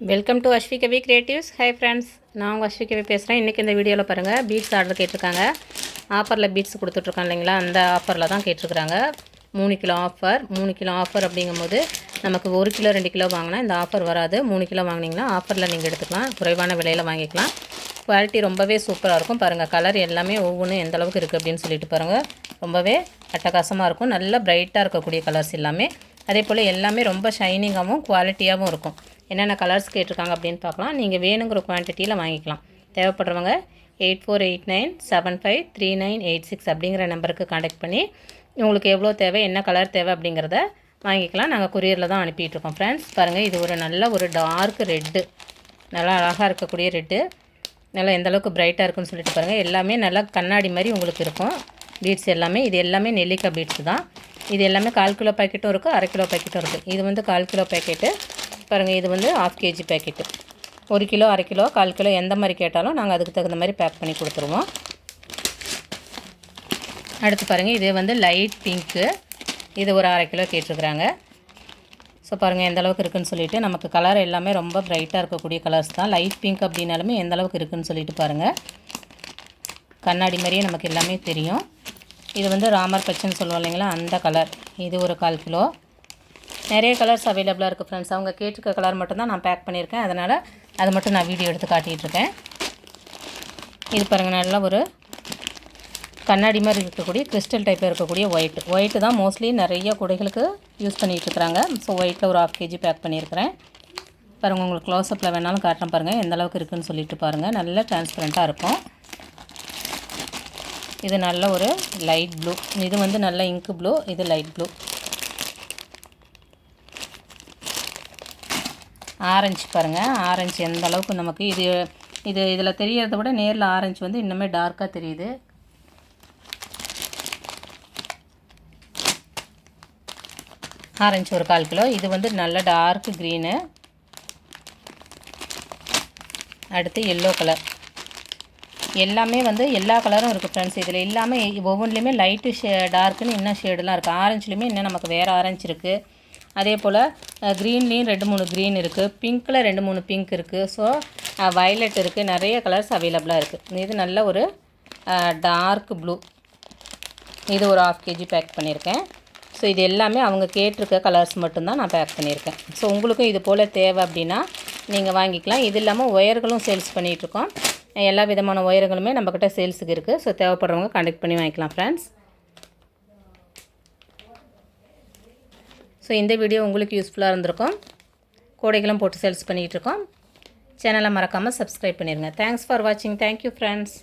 Welcome to Ashvi Kavi creatives hi friends நான் உங்கள் அஸ்வி கவி பேசுகிறேன் இன்றைக்கி இந்த வீடியோவில் பாருங்கள் பீட்ஸ் ஆர்டர் கேட்டிருக்காங்க. ஆஃபரில் பீட்ஸ் கொடுத்துட்ருக்காங்க இல்லைங்களா? அந்த ஆஃபரில் தான் கேட்டிருக்கிறாங்க. மூணு கிலோ ஆஃபர் மூணு கிலோ ஆஃபர் அப்படிங்கும்போது நமக்கு ஒரு கிலோ ரெண்டு கிலோ வாங்கினா இந்த ஆஃபர் வராது. மூணு கிலோ வாங்கினீங்கன்னா ஆஃபரில் நீங்கள் எடுத்துக்கலாம். குறைவான விலையில் வாங்கிக்கலாம். குவாலிட்டி ரொம்பவே சூப்பராக இருக்கும். பாருங்கள் கலர் எல்லாமே ஒவ்வொன்றும் எந்த அளவுக்கு இருக்குது அப்படின்னு சொல்லிட்டு பாருங்கள் ரொம்பவே அட்டகாசமாக இருக்கும். நல்ல பிரைட்டாக இருக்கக்கூடிய கலர்ஸ் எல்லாமே. அதே போல் எல்லாமே ரொம்ப ஷைனிங்காகவும் குவாலிட்டியாகவும் இருக்கும். என்னென்ன கலர்ஸ் கேட்டிருக்காங்க அப்படின்னு பார்க்கலாம். நீங்கள் வேணுங்கிற குவான்டிட்டியில் வாங்கிக்கலாம். தேவைப்படுறவங்க eight four eight nine seven five three nine eight six அப்படிங்கிற நம்பருக்கு காண்டக்ட் பண்ணி உங்களுக்கு எவ்வளோ தேவை என்ன கலர் தேவை அப்படிங்கிறத வாங்கிக்கலாம். நாங்கள் கொரியரில் தான் அனுப்பிட்டுருக்கோம் ஃப்ரெண்ட்ஸ் பாருங்கள் இது ஒரு நல்ல ஒரு டார்க் ரெட்டு நல்லா அழகாக இருக்கக்கூடிய ரெட்டு நல்லா எந்தளவுக்கு பிரைட்டாக இருக்குன்னு சொல்லிட்டு பாருங்கள் எல்லாமே நல்லா கண்ணாடி மாதிரி உங்களுக்கு இருக்கும். பீட்ஸ் எல்லாமே. இது எல்லாமே நெல்லிக்காய் பீட்ஸ் தான். இது எல்லாமே கால் கிலோ பாக்கெட்டும் இருக்குது அரை கிலோ பாக்கெட்டும் இருக்குது இது வந்து கால் கிலோ பாக்கெட்டு பாருங்கள் இது வந்து ஆஃப் கேஜி பேக்கெட்டு ஒரு கிலோ அரை கிலோ கால் கிலோ எந்த மாதிரி கேட்டாலும் நாங்கள் அதுக்கு தகுந்த மாதிரி பேக் பண்ணி கொடுத்துருவோம். அடுத்து பாருங்கள் இது வந்து லைட் பிங்க்கு இது ஒரு அரை கிலோ கேட்டிருக்கிறாங்க. ஸோ பாருங்கள் எந்த அளவுக்கு இருக்குன்னு சொல்லிட்டு நமக்கு கலர் எல்லாமே ரொம்ப பிரைட்டாக இருக்கக்கூடிய கலர்ஸ் தான். லைட் பிங்க் அப்படின்னாலுமே எந்த அளவுக்கு இருக்குன்னு சொல்லிட்டு பாருங்கள் கண்ணாடி மாதிரியே நமக்கு எல்லாமே தெரியும். இது வந்து ராமர் பச்சைன்னு சொல்லுவோம் இல்லைங்களா அந்த கலர் இது ஒரு கால் கிலோ. நிறைய கலர்ஸ் அவைலபிளாக இருக்குது ஃப்ரெண்ட்ஸ் அவங்க கேட்டிருக்க கலர் மட்டும்தான் நான் பேக் பண்ணியிருக்கேன். அதனால் அதை மட்டும் நான் வீடியோ எடுத்து காட்டிகிட்ருக்கேன் இது பாருங்கள் நல்லா ஒரு கண்ணாடி மாதிரி இருக்கக்கூடிய கிறிஸ்டல் டைப்பில் இருக்கக்கூடிய ஒயிட் ஒயிட்டு தான் மோஸ்ட்லி நிறைய குடைகளுக்கு யூஸ் பண்ணிகிட்ருக்குறாங்க ஸோ ஒயிட்டில் ஒரு ஆஃப் கேஜி பேக் பண்ணியிருக்கிறேன். பாருங்கள் உங்களுக்கு க்ளோஸ்அப்பில் வேணாலும் காட்டுறேன் பாருங்கள் எந்த அளவுக்கு இருக்குதுன்னு சொல்லிட்டு பாருங்கள் நல்ல டிரான்ஸ்பரண்ட்டாக இருக்கும். இது நல்ல ஒரு லைட் ப்ளூ இது வந்து நல்ல இங்கு ப்ளூ இது லைட் ப்ளூ ஆரஞ்சு பாருங்கள் ஆரஞ்சு எந்த அளவுக்கு நமக்கு இது இது இதில் தெரியறத விட நேரில் ஆரஞ்சு வந்து இன்னுமே டார்க்காக தெரியுது. ஆரஞ்சு ஒரு கால் கிலோ. இது வந்து நல்ல டார்க் க்ரீனு அடுத்து எல்லோ கலர் எல்லாமே வந்து எல்லா கலரும் இருக்குது ஃப்ரெண்ட்ஸ் இதில் எல்லாமே ஒவ்வொன்றுலேயுமே லைட்டு ஷே டார்க்குன்னு இன்னும் ஷேடெலாம் இருக்குது ஆரஞ்சுலேயுமே இன்னும் நமக்கு வேறு ஆரஞ்சு இருக்குது அதே போல் க்ரீன்லேயும் ரெண்டு மூணு க்ரீன் இருக்குது பிங்க்கில் ரெண்டு மூணு பிங்க் இருக்குது ஸோ வயலட் இருக்குது நிறைய கலர்ஸ் அவைலபிளாக இருக்குது இது நல்ல ஒரு டார்க் ப்ளூ இது ஒரு ஆஃப் கேஜி பேக் பண்ணியிருக்கேன் ஸோ இது எல்லாமே அவங்க கேட்டிருக்க கலர்ஸ் மட்டும்தான் நான் பேக் பண்ணியிருக்கேன் ஸோ உங்களுக்கும் இது போல் தேவை அப்படின்னா நீங்கள் வாங்கிக்கலாம். இது இல்லாமல் ஒயர்களும் சேல்ஸ் பண்ணிகிட்ருக்கோம் எல்லா விதமான ஒயர்களுமே நம்மக்கிட்ட சேல்ஸுக்கு இருக்குது ஸோ தேவைப்படுறவங்க கான்டெக்ட் பண்ணி வாங்கிக்கலாம் ஃப்ரெண்ட்ஸ் ஸோ இந்த வீடியோ உங்களுக்கு யூஸ்ஃபுல்லாக இருந்திருக்கும். கோடைகளும் போட்டு சேல்ஸ் பண்ணிகிட்ருக்கோம் சேனலை மறக்காமல் சப்ஸ்கிரைப் பண்ணிடுங்க தேங்க்ஸ் ஃபார் வாட்சிங் தேங்க்யூ ஃப்ரெண்ட்ஸ்